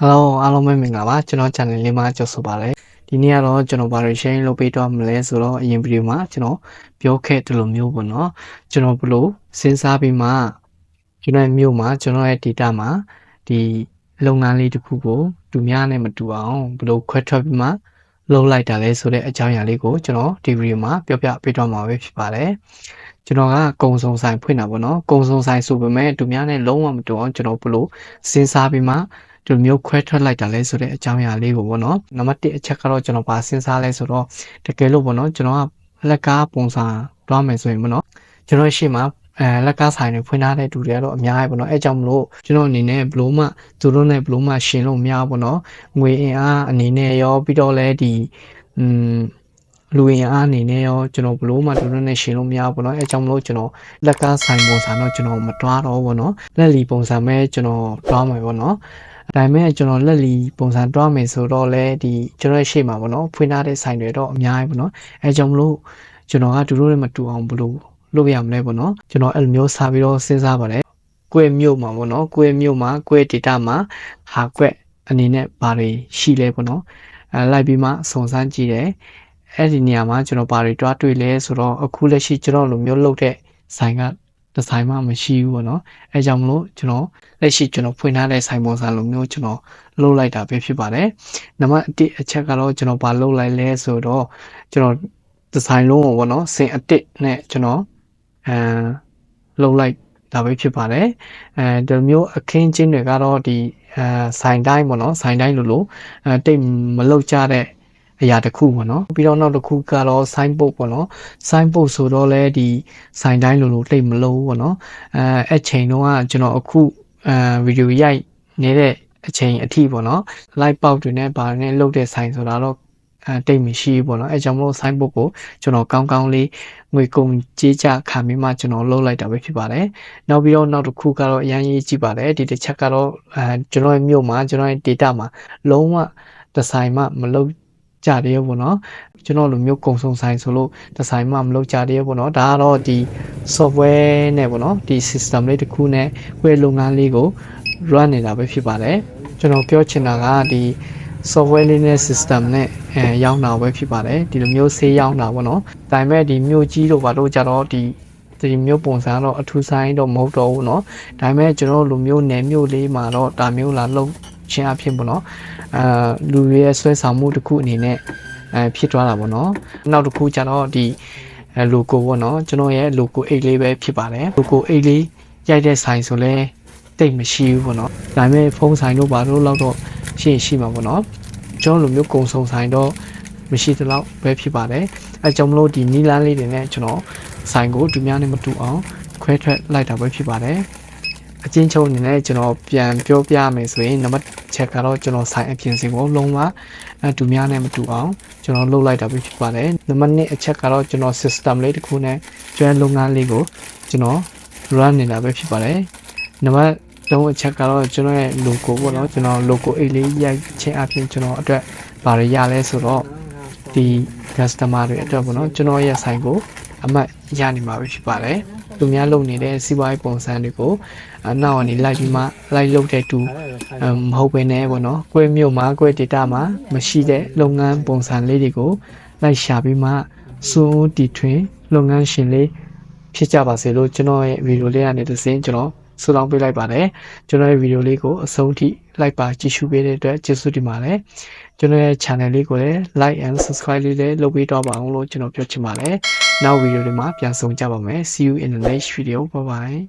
Hello အားလုံးပဲမင်္ဂလာပါကျွန်တော် channel လေးမှာကြိုဆိုပါရစေဒီနေ့ကတော့ကျွန်တော်ဘာတွေ share လုပ်ပေးတော့မလဲဆိုတော့အရင်ဗီဒီယိုမှာကျွန်တော်ပြောခဲ့တယ်လို့မျိုးပေါ့နော်ကျွန်တော်ဘလို့စဉ်းစားပြီးမှကျွန်တော်ရဲ့မျိုးမှာကျွန်တော်ရဲ့ data မှာဒီလုပ်ငန်းလေးတစ်ခုကိုသူများနဲ့မတူအောင်ဘလို့ခွဲထွက်ပြီးမှလုပ်လိုက်တာလဲဆိုတဲ့အကြောင်းအရာလေးကိုကျွန်တော်ဒီဗီဒီယိုမှာပြောပြပေးတော့မှာပဲဖြစ်ပါတယ်ကျွန်တော်ကကုံစုံဆိုင်ဖွင့်တာပေါ့နော်ကုံစုံဆိုင်ဆိုပေမဲ့သူများနဲ့လုံးဝမတူအောင်ကျွန်တော်ဘလို့စဉ်းစားပြီးမှ ဒီလိုမျိုးခွဲထွက်လိုက်တာလဲဆိုတဲ့အကြောင်းအရာလေးကိုပေါ့နော်နံပါတ်1အချက်ကတော့ကျွန်တော်ပါစဉ်းစားလဲဆိုတော့တကယ်လို့ပေါ့နော်ကျွန်တော်ကလက်ကားပုံစံတွားမယ်ဆိုရင်ပေါ့နော်ကျွန်တော်ရှေ့မှာအဲလက်ကားဆိုင်တွေဖွင့်ထားတဲ့တူတွေကတော့အများကြီးပေါ့နော်အဲကြောင့်မလို့ကျွန်တော်အနေနဲ့ဘလို့မှသူတို့နဲ့ဘလို့မှရှင်လို့မရဘူးပေါ့နော်ငွေအင်အားအနေနဲ့ရောပြီးတော့လဲဒီอืมလူရင်အားအနေနဲ့ရောကျွန်တော်ဘလို့မှတို့တို့နဲ့ရှင်လို့မရဘူးပေါ့နော်အဲကြောင့်မလို့ကျွန်တော်လက်ကားဆိုင်ပုံစံတော့ကျွန်တော်မတွားတော့ဘူးပေါ့နော်လက်လီပုံစံပဲကျွန်တော်တွားမှာပေါ့နော် ဒါပေမဲ့ကျွန်တော်လက်လီပုံစံတွားမယ်ဆိုတော့လေဒီကျွန်တော်ရဲ့ရှေ့မှာပေါ့နော်ဖွင့်ထားတဲ့ဆိုင်တွေတော့အများကြီးပေါ့နော်အဲကြောင့်မလို့ကျွန်တော်ကတို့တို့နဲ့မတူအောင်ဘလို့လုပ်ရမလဲပေါ့နော်ကျွန်တော်အဲ့လိုမျိုးစာပြီးတော့စဉ်းစားပါတယ်ကွဲမြို့မှာပေါ့နော်ကွဲမြို့မှာကွဲ data မှာဟာကွက်အနေနဲ့ဘာတွေရှိလဲပေါ့နော်အဲလိုက်ပြီးမှစုံစမ်းကြည့်တယ်အဲ့ဒီနေရာမှာကျွန်တော်ဘာတွေတွားတွေ့လဲဆိုတော့အခုလက်ရှိကျွန်တော်လိုမျိုးလုပ်တဲ့ဆိုင်က ဒီဇိုင်းမှမရှိဘူးပေါ့နော်အဲကြောင့်မလို့ကျွန်တော်လက်ရှိကျွန်တော်ဖွင့်ထားတဲ့ဆိုင်ပုံစံလိုမျိုးကျွန်တော်လုပ်လိုက်တာပဲဖြစ်ပါတယ်နံပါတ်1အချက်ကတော့ကျွန်တော်ဘာလုပ်လိုက်လဲဆိုတော့ကျွန်တော်ဒီဇိုင်းလုံးကိုပေါ့နော်စင်အတစ်နဲ့ကျွန်တော်အဲလုပ်လိုက်ဒါပဲဖြစ်ပါတယ်အဲဒီမျိုးအခင်းချင်းတွေကတော့ဒီအဲဆိုင်တိုင်းပေါ့နော်ဆိုင်တိုင်းလိုလိုအဲတိတ်မလောက်ကြတဲ့ အရာတစ်ခုပေါ့နော်ပြီးတော့နောက်တစ်ခုကတော့ sign board ပေါ့နော် sign board ဆိုတော့လဲဒီ sign တိုင်းလိုလိုတိတ်မလို့ပေါ့နော်အဲအဲ့ချိန်တုန်းကကျွန်တော်အခုအဲဗီဒီယိုရိုက်နေတဲ့အချိန်အထိပေါ့နော် live ပေါက်တွေနဲ့ဘာနဲ့လုတ်တဲ့ sign ဆိုတာတော့အဲတိတ်မရှိဘူးပေါ့နော်အဲကြောင့်မလို့ sign board ကိုကျွန်တော်ကောင်းကောင်းလေးငွေကုန်ကြေးကြခံပြီးမှကျွန်တော်လုတ်လိုက်တာပဲဖြစ်ပါတယ်နောက်ပြီးတော့နောက်တစ်ခုကတော့အရင်ရေးကြည့်ပါတယ်ဒီတစ်ချက်ကတော့အဲကျွန်တော်ရဲ့မြို့မှာကျွန်တော်ရဲ့ data မှာလုံးဝဒီဇိုင်းမှမလုပ် ကြတယ်ပေါ့နော်ကျွန်တော်လိုမျိုးကုံစုံဆိုင်ဆိုလို့ဒီဇိုင်းမှမလုပ်ကြတယ်ပေါ့နော်ဒါကတော့ဒီ software နဲ့ပေါ့နော်ဒီ system လေးတစ်ခုနဲ့ကိုယ့်လုပ်ငန်းလေးကို run နေတာပဲဖြစ်ပါတယ်ကျွန်တော်ပြောချင်တာကဒီ software လေးနဲ့ system နဲ့အဲရောင်းတာပဲဖြစ်ပါတယ်ဒီလိုမျိုးဆေးရောင်းတာပေါ့နော်ဒါပေမဲ့ဒီမြို့ကြီးတို့ဘာလို့ကြတော့ဒီဒီမျိုးပုံစံတော့အထူးဆိုင်တော့မဟုတ်တော့ဘူးเนาะဒါပေမဲ့ကျွန်တော်လူမျိုးနယ်မြို့လေးမှာတော့ဒါမျိုးလာလုံး ချင်းအဖြစ်ပေါ့နော်အာလူတွေရဲ့ဆွဲဆောင်မှုတစ်ခုအနေနဲ့အဲဖြစ်သွားတာပေါ့နော်နောက်တစ်ခုကျတော့ဒီ logo ပေါ့နော်ကျွန်တော်ရဲ့ logo အိတ်လေးပဲဖြစ်ပါတယ် logo အိတ်လေးရိုက်တဲ့ဆိုင်ဆိုလဲတိတ်မရှိဘူးပေါ့နော်ဒါပေမဲ့ဖုန်းဆိုင်တို့ဘာလို့လောက်တော့ရှိရင်ရှိမှာပေါ့နော်ကျွန်တော်လိုမျိုးကုံစုံဆိုင်တော့မရှိသလောက်ပဲဖြစ်ပါတယ်အဲကြောင့်မလို့ဒီနီလန်းလေးတွေနဲ့ကျွန်တော်ဆိုင်ကိုသူများနဲ့မတူအောင်ခွဲထွက်လိုက်တာပဲဖြစ်ပါတယ် အချင်းချုပ်အနေနဲ့ကျွန်တော်ပြန်ပြောပြမယ်ဆိုရင်နံပါတ်ချက်ကတော့ကျွန်တော်ဆိုင်အပြင်စီကိုလုံးဝအတူများနဲ့မတူအောင်ကျွန်တော်လုပ်လိုက်တာပဲဖြစ်ပါတယ်နံပါတ်2အချက်ကတော့ကျွန်တော် system လေးတစ်ခုနဲ့ကျွမ်းလုပ်ငန်းလေးကိုကျွန်တော် run နေတာပဲဖြစ်ပါတယ်နံပါတ်3အချက်ကတော့ကျွန်တော်ရဲ့ logo ပေါ့နော်ကျွန်တော် logo အိတ်လေးရိုက်ခြင်းအပြင်ကျွန်တော်အတွက်ဘာတွေရလဲဆိုတော့ဒီ customer တွေအတွက်ပေါ့နော်ကျွန်တော်ရဲ့ဆိုင်ကိုအမှတ်ရနေမှာပဲဖြစ်ပါတယ် သူများလုပ်နေတဲ့စီးပွားရေးပုံစံတွေကိုအနောက်ကနေလိုက်ပြီးမှလိုက်လုပ်တဲ့တူမဟုတ်ဘဲနဲ့ပေါ့နော်ကွဲမြို့မှာကွဲ data မှာမရှိတဲ့လုပ်ငန်းပုံစံလေးတွေကိုလိုက်ရှာပြီးမှစွန်းတီထွင်လုပ်ငန်းရှင်လေးဖြစ်ကြပါစေလို့ကျွန်တော်ရဲ့ဗီဒီယိုလေးကနေတစ်စင်းကျွန်တော်ဆုတောင်းပေးလိုက်ပါတယ်ကျွန်တော်ရဲ့ဗီဒီယိုလေးကိုအဆုံးထိလိုက်ပါကြည့်ရှုပေးတဲ့အတွက်ကျေးဇူးတင်ပါတယ်ကျွန်တော်ရဲ့ channel လေးကိုလည်း like and subscribe လေးလည်းလုပ်ပေးတော့ပါအောင်လို့ကျွန်တော်ပြောချင်ပါတယ် နောက်ဗီဒီယိုတွေမှာပြန်ဆုံကြပါမယ် see you in the next video bye bye